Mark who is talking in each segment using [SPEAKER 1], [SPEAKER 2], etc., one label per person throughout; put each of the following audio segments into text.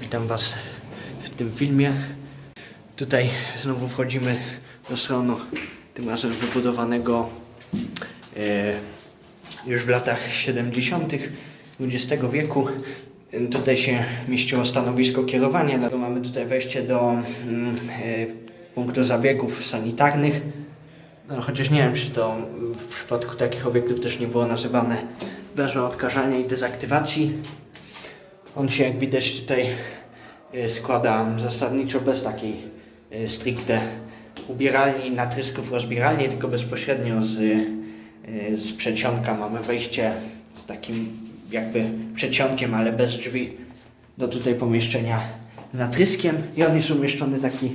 [SPEAKER 1] Witam Was w tym filmie. Tutaj znowu wchodzimy do salonu, tym razem wybudowanego e, już w latach 70. XX wieku. Tutaj się mieściło stanowisko kierowania, dlatego mamy tutaj wejście do mm, e, punktu zabiegów sanitarnych. No, chociaż nie wiem, czy to w przypadku takich obiektów też nie było nazywane wężą odkażania i dezaktywacji. On się, jak widać tutaj, y, składa zasadniczo bez takiej y, stricte ubieralni, natrysków rozbieralni, tylko bezpośrednio z, y, z przedsionka mamy wejście z takim jakby przedsionkiem, ale bez drzwi do tutaj pomieszczenia natryskiem i on jest umieszczony taki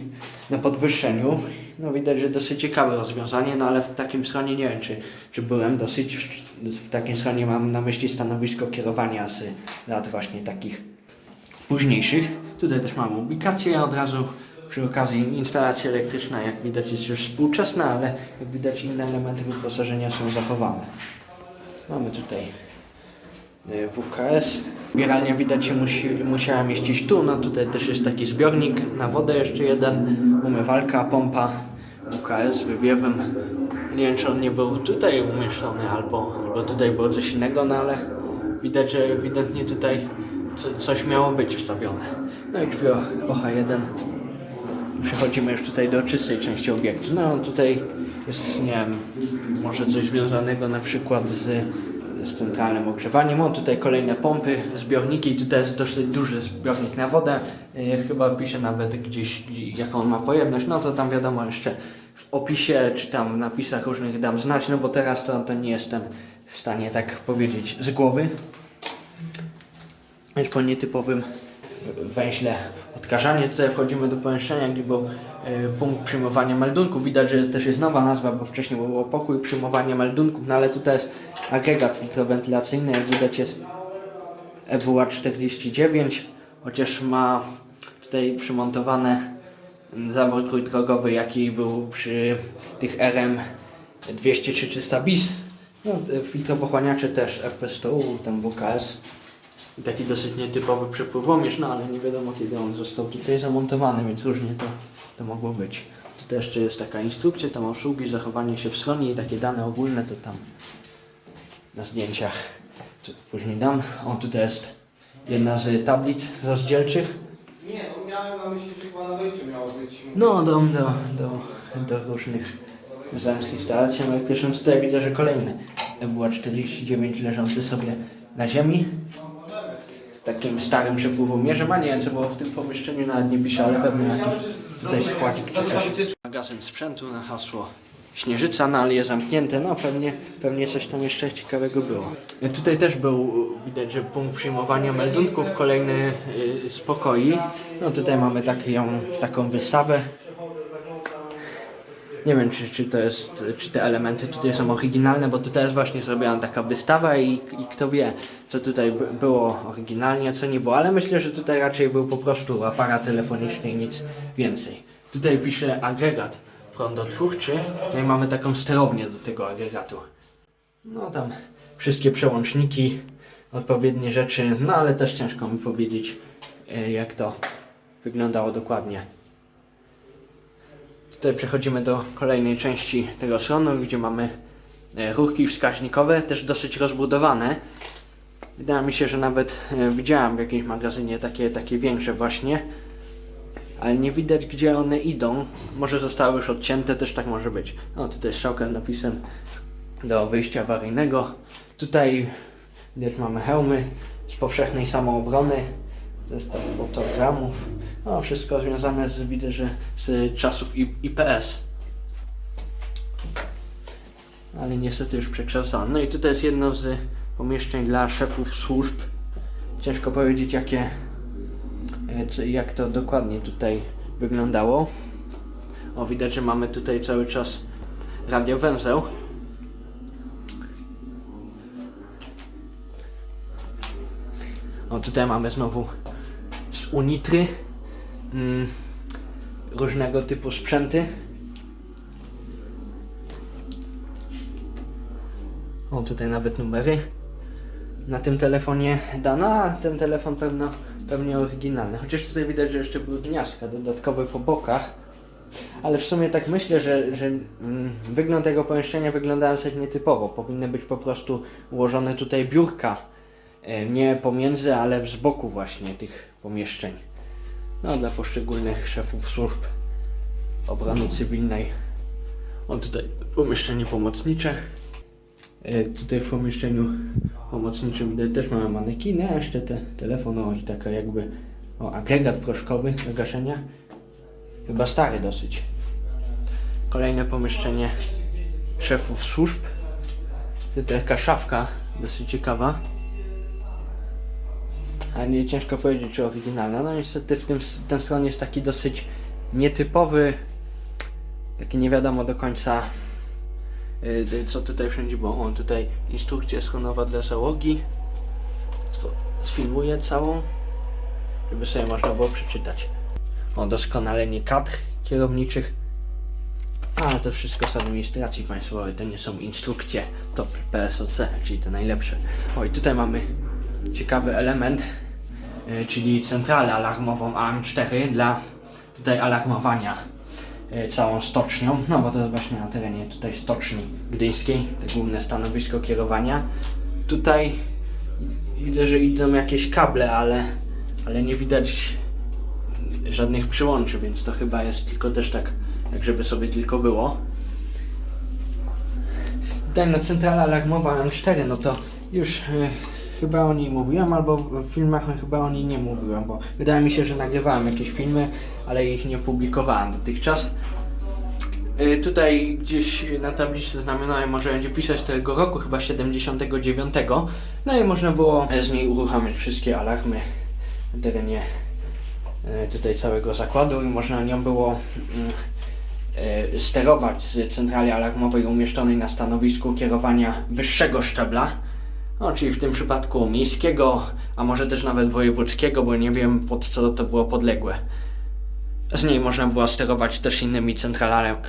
[SPEAKER 1] na podwyższeniu. No widać, że dosyć ciekawe rozwiązanie, no ale w takim schronie nie wiem, czy, czy byłem dosyć, w, takim schronie mam na myśli stanowisko kierowania z lat właśnie takich późniejszych. Tutaj też mamy ubikację od razu. Przy okazji instalacja elektryczna, jak widać, jest już współczesna, ale jak widać inne elementy wyposażenia są zachowane. Mamy tutaj y, WKS. Bieralnia widać się musi, musiała mieścić tu, no tutaj też jest taki zbiornik na wodę jeszcze jeden, umywalka, pompa, WKS z wywiewem. Nie wiem czy on nie był tutaj umieszczony albo, albo tutaj było coś innego, no ale widać, że ewidentnie tutaj co, coś miało być wstawione. No i drzwi OH1. Przechodzimy już tutaj do czystej części obiektu. No tutaj jest, nie wiem, może coś związanego na przykład z, z centralnym ogrzewaniem. Mam tutaj kolejne pompy, zbiorniki. Tutaj jest dosyć duży zbiornik na wodę. Yy, chyba pisze nawet gdzieś, jaką on ma pojemność. No to tam wiadomo jeszcze w opisie, czy tam w napisach różnych dam znać, no bo teraz to, to nie jestem w stanie tak powiedzieć z głowy. Już po nietypowym węźle odkażanie. Tutaj wchodzimy do pomieszczenia, gdzie był e, punkt przyjmowania meldunków. Widać, że też jest nowa nazwa, bo wcześniej było pokój przyjmowania meldunków, no ale tutaj jest agregat filtrowentylacyjny, jak widać jest EWA 49, chociaż ma tutaj przymontowane zawór trójdrogowy, jaki był przy tych RM 200 czy 300 bis. No, e, filtropochłaniacze też FP100, tam WKS. Taki dosyć nietypowy przepływomierz, no ale nie wiadomo kiedy on został tutaj zamontowany, więc różnie to, to mogło być. Tutaj jeszcze jest taka instrukcja, tam obsługi, zachowanie się w stronie i takie dane ogólne to tam na zdjęciach to później dam. O, tutaj jest jedna z tablic rozdzielczych.
[SPEAKER 2] Nie, no miałem na myśli, że chyba na wejściu miało być.
[SPEAKER 1] No, do, do, do, do różnych zamiast instalacji elektrycznych. Tutaj widzę, że kolejny EWA 49 leżący sobie na ziemi. Takim starym przepływomierzem, a nie co było w tym pomieszczeniu, nawet nie pisze, ale pewnie jakiś tutaj składzik coś. Magazyn sprzętu na hasło Śnieżyca, no ale jest zamknięte, no pewnie, pewnie coś tam jeszcze ciekawego było. Tutaj też był, widać, że punkt przyjmowania meldunków, kolejny y, z pokoi. No tutaj mamy taką, taką wystawę. Nie wiem, czy, czy to jest, czy te elementy tutaj są oryginalne, bo tutaj jest właśnie zrobiona taka wystawa i, i kto wie, co tutaj by- było oryginalnie, a co nie było, ale myślę, że tutaj raczej był po prostu aparat telefoniczny i nic więcej. Tutaj pisze agregat prądotwórczy, no i mamy taką sterownię do tego agregatu. No tam wszystkie przełączniki, odpowiednie rzeczy, no ale też ciężko mi powiedzieć, e, jak to wyglądało dokładnie. Tutaj przechodzimy do kolejnej części tego salonu, gdzie mamy e, rurki wskaźnikowe, też dosyć rozbudowane. Wydaje mi się, że nawet e, widziałem w jakimś magazynie takie, takie większe właśnie, ale nie widać gdzie one idą. Może zostały już odcięte, też tak może być. No tutaj jest strzałka z napisem do wyjścia awaryjnego. Tutaj widać mamy hełmy z powszechnej samoobrony, zestaw fotogramów. No, wszystko związane z, widzę, że z czasów IPS. Ale niestety już przekształcone. No i tutaj jest jedno z pomieszczeń dla szefów służb. Ciężko powiedzieć jakie, e, jak to dokładnie tutaj wyglądało. O, widać, że mamy tutaj cały czas radiowęzeł. O, tutaj mamy znowu z Unitry mm, różnego typu sprzęty. O, tutaj nawet numery na tym telefonie dano, a ten telefon pewno pewnie oryginalne. Chociaż tutaj widać, że jeszcze były gniazdka dodatkowe po bokach. Ale w sumie tak myślę, że, że mm, wygląd tego pomieszczenia wygląda dosyć nietypowo. Powinny być po prostu ułożone tutaj biurka. E, nie pomiędzy, ale z boku właśnie tych pomieszczeń. No, dla poszczególnych szefów służb obrony cywilnej. O, tutaj pomieszczenie pomocnicze. E, tutaj w pomieszczeniu pomocniczym też mamy manekiny, a jeszcze te telefon o, i taka jakby o, agregat proszkowy do gaszenia. Chyba stary dosyć. Kolejne pomieszczenie szefów służb. Tutaj taka szafka dosyć ciekawa. A nie ciężko powiedzieć, czy oryginalna. No niestety w tym ten stron jest taki dosyć nietypowy. Taki nie wiadomo do końca y, co tutaj wszędzie było. O, tutaj instrukcja schronowa dla załogi. Sfilmuję całą, żeby sobie można było przeczytać. O, doskonalenie kadr kierowniczych. A, to wszystko z administracji państwowej, to nie są instrukcje top PSOC, czyli te najlepsze. O, i tutaj mamy ciekawy element, y, czyli centralę alarmową AM4 dla tutaj alarmowania y, całą stocznią, no bo to jest właśnie na terenie tutaj stoczni gdyńskiej, to główne stanowisko kierowania. Tutaj widzę, że idą jakieś kable, ale, ale nie widać żadnych przyłączy, więc to chyba jest tylko też tak, jak żeby sobie tylko było. Tutaj no centrala alarmowa M4, no to już e, chyba o niej mówiłem, albo w filmach chyba o niej nie mówiłem, bo wydaje mi się, że nagrywałem jakieś filmy, ale ich nie publikowałem dotychczas. E, Tutaj gdzieś na tablicy znamionowej może będzie pisać tego roku, chyba 79. No i można było z niej uruchamiać wszystkie alarmy na terenie e, tutaj całego zakładu i można nią było mm, e, sterować z centrali alarmowej umieszczonej na stanowisku kierowania wyższego szczebla, no, czyli w tym przypadku miejskiego, a może też nawet wojewódzkiego, bo nie wiem pod co to było podległe. Z niej można było sterować też innymi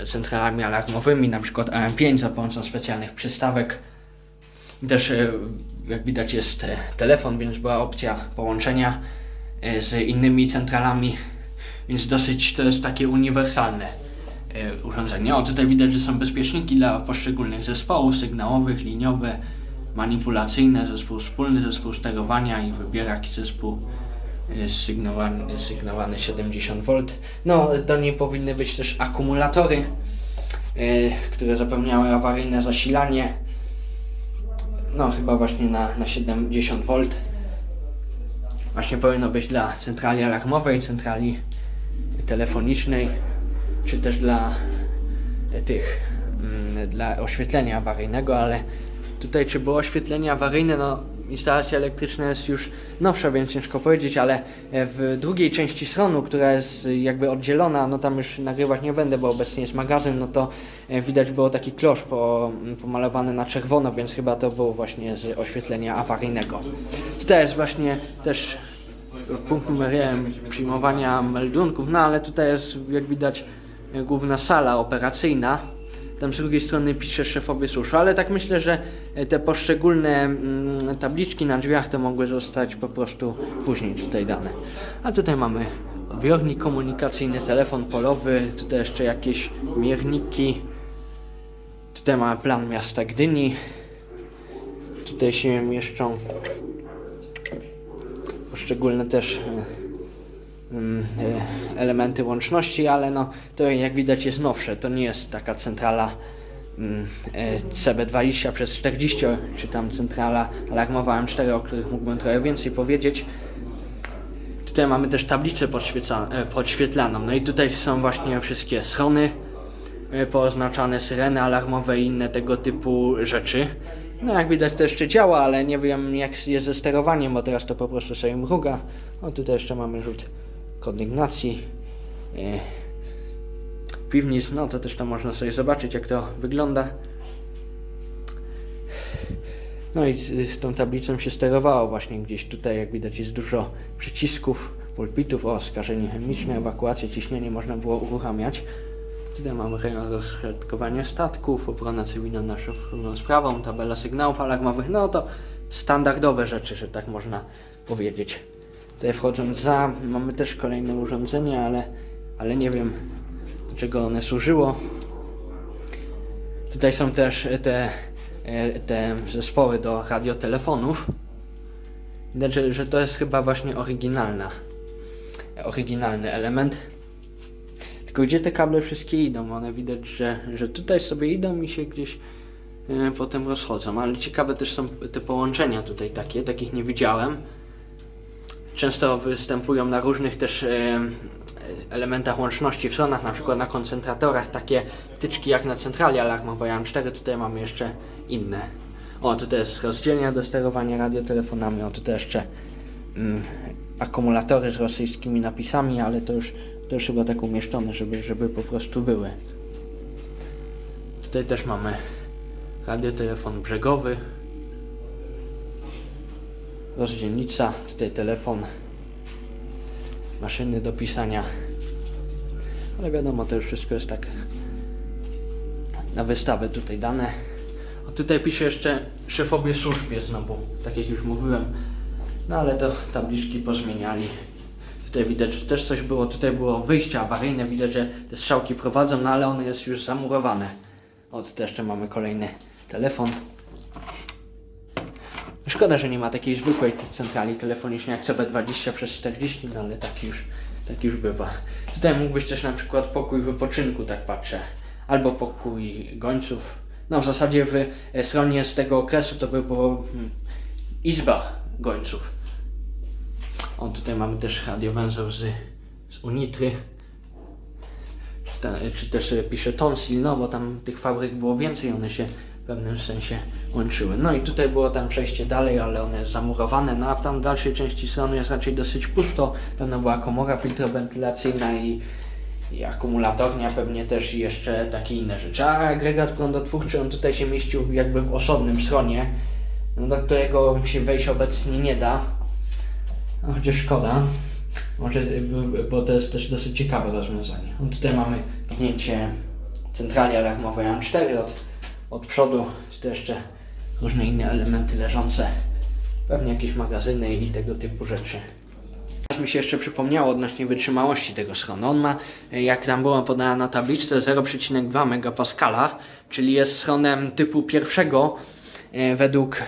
[SPEAKER 1] centralami, alarmowymi, na przykład AM5 za pomocą specjalnych przystawek. Też, e, jak widać, jest e, telefon, więc była opcja połączenia e, z innymi centralami, więc dosyć to jest takie uniwersalne urządzenie. O, tutaj widać, że są bezpieczniki dla poszczególnych zespołów sygnałowych, liniowe, manipulacyjne, zespół wspólny, zespół sterowania i wybierak zespół e, sygnowany, sygnowany 70V. No, do niej powinny być też akumulatory, e, które zapewniały awaryjne zasilanie. No, chyba właśnie na, na 70V. Właśnie powinno być dla centrali alarmowej, centrali telefonicznej, czy też dla e, tych, mm, dla oświetlenia awaryjnego, ale tutaj czy było oświetlenie awaryjne, no instalacja elektryczna jest już nowsza, więc ciężko powiedzieć, ale e, w drugiej części stronu, która jest e, jakby oddzielona, no tam już nagrywać nie będę, bo obecnie jest magazyn, no to e, widać było taki klosz po, pomalowany na czerwono, więc chyba to było właśnie z oświetlenia awaryjnego. Tutaj jest właśnie też punkt numer przyjmowania meldunków, no ale tutaj jest jak widać główna sala operacyjna. Tam z drugiej strony pisze szefowie służb, ale tak myślę, że e, te poszczególne mm, tabliczki na drzwiach to mogły zostać po prostu później tutaj dane. A tutaj mamy odbiornik komunikacyjny, telefon polowy, tutaj jeszcze jakieś mierniki. Tutaj mamy plan miasta Gdyni. Tutaj się mieszczą poszczególne też e, elementy łączności, ale no to jak widać jest nowsze, to nie jest taka centrala mm, e, CB20 przez 40, czy tam centrala alarmowa M4, o których mógłbym trochę więcej powiedzieć. Tutaj mamy też tablicę e, podświetlaną, no i tutaj są właśnie wszystkie schrony e, pooznaczane, syreny alarmowe i inne tego typu rzeczy. No jak widać to jeszcze działa, ale nie wiem jak jest ze sterowaniem, bo teraz to po prostu sobie mruga. No tutaj jeszcze mamy rzut kondygnacji. E, piwnic, no to też tam można sobie zobaczyć jak to wygląda. No i z, z tą tablicą się sterowało właśnie gdzieś tutaj, jak widać jest dużo przycisków, pulpitów, o skażenie chemiczne, ewakuację, ciśnienie można było uruchamiać. Tutaj mamy rejon rozśrodkowania statków, obronę cywilną naszą sprawą, tabela sygnałów alarmowych, no to standardowe rzeczy, że tak można powiedzieć. Tutaj wchodząc za, mamy też kolejne urządzenie, ale, ale nie wiem do czego one służyło. Tutaj są też te, e, te zespoły do radiotelefonów. Widać, że, to jest chyba właśnie oryginalna, oryginalny element. Tylko gdzie te kable wszystkie idą? One widać, że, że tutaj sobie idą i się gdzieś e, potem rozchodzą. Ale ciekawe też są te połączenia tutaj takie, takich nie widziałem. Często występują na różnych też e, elementach łączności w stronach, na przykład na koncentratorach, takie wtyczki jak na centrali alarmowej AM4, tutaj mamy jeszcze inne. O, tutaj jest rozdzielnia do sterowania radiotelefonami, o tutaj jeszcze mm, akumulatory z rosyjskimi napisami, ale to już, to już chyba tak umieszczone, żeby, żeby po prostu były. Tutaj też mamy radiotelefon brzegowy, rozdzielnica, tutaj telefon, maszyny do pisania. Ale wiadomo, to już wszystko jest tak na wystawę tutaj dane. O tutaj pisze jeszcze szefowie służbie znowu, tak jak już mówiłem. No ale to tabliczki pozmieniali. Tutaj widać, że też coś było. Tutaj było wyjście awaryjne. Widać, że te strzałki prowadzą, no ale one jest już zamurowane. O, tutaj jeszcze mamy kolejny telefon. Szkoda, że nie ma takiej zwykłej centrali telefonicznej jak CB20 przez 40, no ale tak już, tak już bywa. Tutaj mógł być też na przykład pokój wypoczynku, tak patrzę. Albo pokój gońców. No w zasadzie w e, stronie z tego okresu to by było hmm, izba gońców. O, tutaj mamy też radiowęzeł z, z Unitry. Czy, też e, pisze Tonsil, no bo tam tych fabryk było więcej, one się pewnym sensie łączyły. No i tutaj było tam przejście dalej, ale one jest zamurowane, no a w tam dalszej części strony jest raczej dosyć pusto. Tam była komora filtrowentylacyjna i, i akumulatornia pewnie też i jeszcze takie inne rzeczy. A agregat prądotwórczy, on tutaj się mieścił jakby w osobnym stronie, no, do którego się wejść obecnie nie da. Chociaż szkoda. Może, bo to jest też dosyć ciekawe rozwiązanie. Tutaj mamy pchnięcie centrali alarmowej AM4 od, od przodu, czy to jeszcze różne inne elementy leżące. Pewnie jakieś magazyny i tego typu rzeczy. Mi się jeszcze przypomniało odnośnie wytrzymałości tego schronu. On ma, jak tam było podane na tabliczce, 0,2 MPa, czyli jest schronem typu pierwszego e, według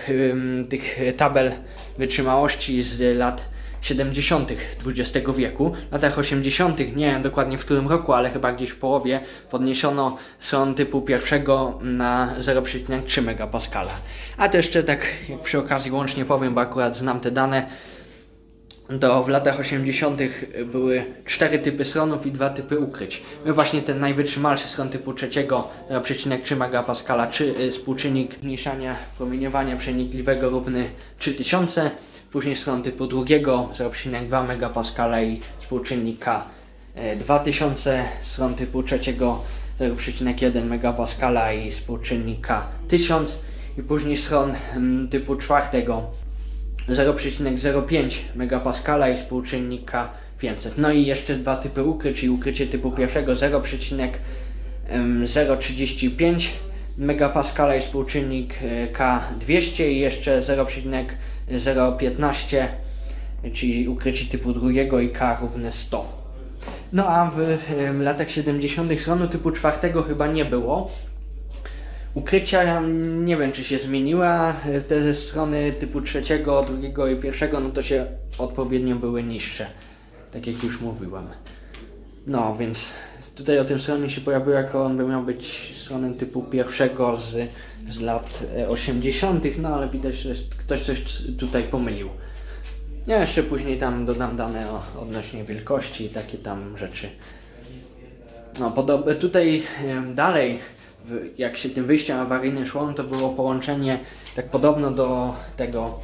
[SPEAKER 1] tych tabel wytrzymałości z lat 70. XX wieku. W latach 80., nie wiem dokładnie w którym roku, ale chyba gdzieś w połowie, podniesiono schron typu pierwszego na 0,3 MPa. A to jeszcze tak przy okazji łącznie powiem, bo akurat znam te dane, to w latach 80. były cztery typy schronów i dwa typy ukryć. My właśnie ten najwytrzymalszy schron typu trzeciego 0,3 MPa, czy y, współczynnik zmniejszania promieniowania przenikliwego równy 3000, później schron typu drugiego 0,2 MPa i współczynnik K y, 2000, schron typu trzeciego 0,1 MPa i współczynnik K 1000 i później schron mm, typu czwartego 0,05 MPa i współczynnika 500. No i jeszcze dwa typy ukryć, czyli ukrycie typu pierwszego 0,035 MPa i współczynnik e, K200 i jeszcze 0,015 czyli ukrycie typu drugiego i K równe 100. No a w latach 70. schronu typu czwartego chyba nie było. Ukrycia nie wiem czy się zmieniła. Te strony typu trzeciego, drugiego i pierwszego, no to się odpowiednio były niższe. Tak jak już mówiłem. No więc tutaj o tym stronie się pojawiło jako on by miał być stronem typu pierwszego z, z lat e, 80., no ale widać, że ktoś coś tutaj pomylił. Ja jeszcze później tam dodam dane o, odnośnie wielkości i takie tam rzeczy. No, podob- tutaj dalej, jak się tym wyjściem awaryjnym szło, to było połączenie tak podobno do tego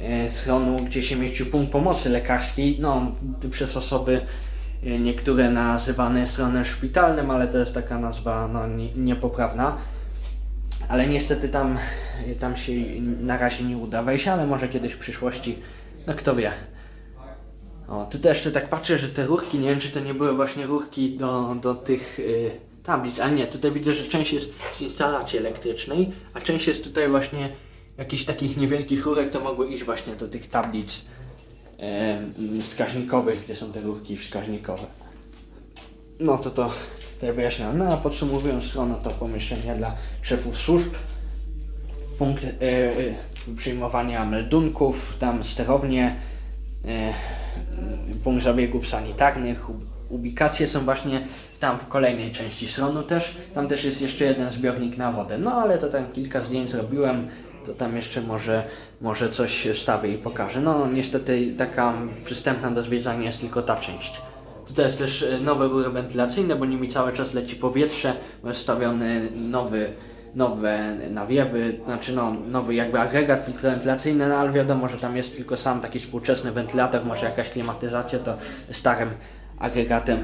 [SPEAKER 1] e, schronu, gdzie się mieścił punkt pomocy lekarskiej, no przez osoby e, niektóre nazywane schronem szpitalnym, ale to jest taka nazwa no, nie, niepoprawna. Ale niestety tam, tam się na razie nie uda wejść, ale może kiedyś w przyszłości, no kto wie. O, tutaj jeszcze tak patrzę, że te rurki, nie wiem czy to nie były właśnie rurki do, do tych y, tablic, a nie, tutaj widzę, że część jest z instalacji elektrycznej, a część jest tutaj właśnie jakichś takich niewielkich rurek, to mogły iść właśnie do tych tablic wskaźnikowych, gdzie są te rurki wskaźnikowe. No to to tutaj wyjaśniam. No a podsumowując stronę to pomieszczenia dla szefów służb, punkt e, e, przyjmowania meldunków, tam sterownie, e, punkt zabiegów sanitarnych, ubikacje są właśnie tam w kolejnej części stronu też. Tam też jest jeszcze jeden zbiornik na wodę. No ale to tam kilka zdjęć zrobiłem, to tam jeszcze może, może coś wstawię i pokażę. No niestety taka przystępna do zwiedzania jest tylko ta część. Tutaj jest też e, nowe rury wentylacyjne, bo nimi cały czas leci powietrze, bo jest nowy, nowe nawiewy, znaczy no, nowy jakby agregat filtrowentylacyjny, no ale wiadomo, że tam jest tylko sam taki współczesny wentylator, może jakaś klimatyzacja, to starym agregatem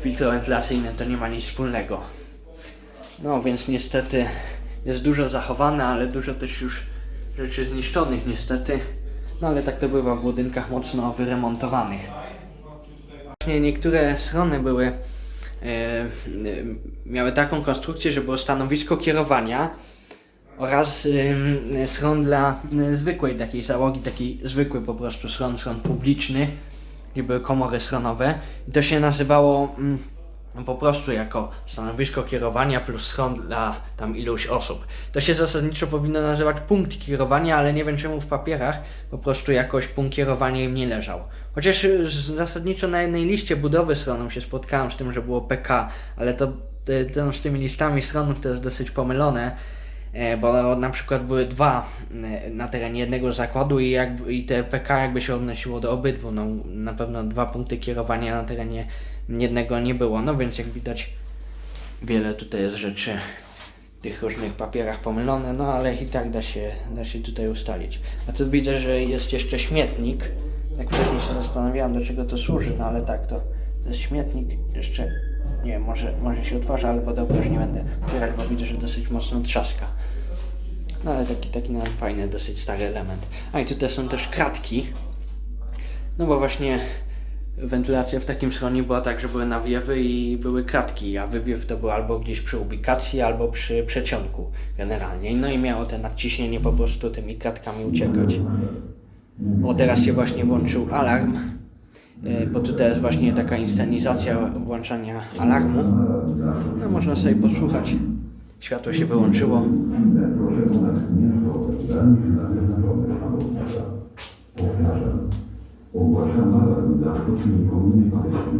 [SPEAKER 1] filtrowentylacyjnym to nie ma nic wspólnego. No więc niestety jest dużo zachowane, ale dużo też już rzeczy zniszczonych niestety. No ale tak to bywa w budynkach mocno wyremontowanych. Właśnie niektóre strony były, e, e, miały taką konstrukcję, że było stanowisko kierowania oraz e, schron dla e, zwykłej takiej załogi, taki zwykły po prostu schron, schron publiczny, gdzie były komory schronowe. I to się nazywało mm, po prostu jako stanowisko kierowania plus schron dla tam iluś osób. To się zasadniczo powinno nazywać punkt kierowania, ale nie wiem czemu w papierach po prostu jakoś punkt kierowania im nie leżał. Chociaż y, zasadniczo na jednej liście budowy stroną się spotkałem z tym, że było PK, ale to, to z tymi listami stronów to jest dosyć pomylone. E, bo na przykład były dwa e, na terenie jednego zakładu i, jakby, i te PK jakby się odnosiło do obydwu. No, na pewno dwa punkty kierowania na terenie jednego nie było. No więc jak widać wiele tutaj jest rzeczy w tych różnych papierach pomylone, no ale i tak da się, da się tutaj ustalić. A tu widzę, że jest jeszcze śmietnik. Jak wcześniej się zastanawiałem, do czego to służy, no ale tak, to, to jest śmietnik jeszcze, nie wiem, może, może się otworzy, ale bo dobra, już nie będę otwierać, bo widzę, że dosyć mocno trzaska. No ale taki, taki nam fajny, dosyć stary element. A i tutaj są też kratki, no bo właśnie wentylacja w takim schronie była tak, że były nawiewy i były kratki, a wywiew to był albo gdzieś przy ubikacji, albo przy przeciągu generalnie. No i miało te nadciśnienie po prostu tymi kratkami uciekać. O, teraz się właśnie włączył alarm, e, bo tutaj jest właśnie taka inscenizacja włączania alarmu. No można sobie posłuchać. Światło się wyłączyło. وحمل إلى حسن كوني عيشي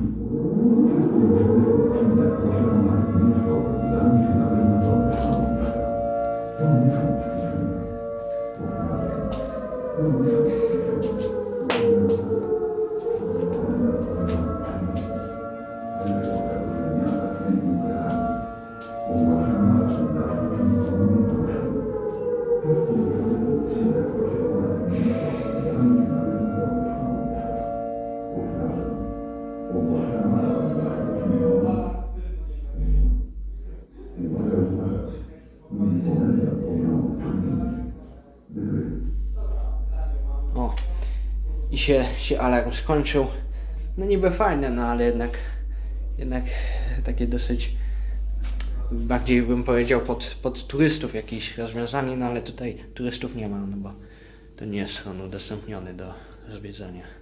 [SPEAKER 1] حملت وحملتني حولا من المصالحة Thank you. I się, alarm skończył. No niby fajne, no ale jednak, jednak takie dosyć, bardziej bym powiedział pod, pod turystów jakieś rozwiązanie, no ale tutaj turystów nie ma, no bo to nie jest schron udostępniony do zwiedzania.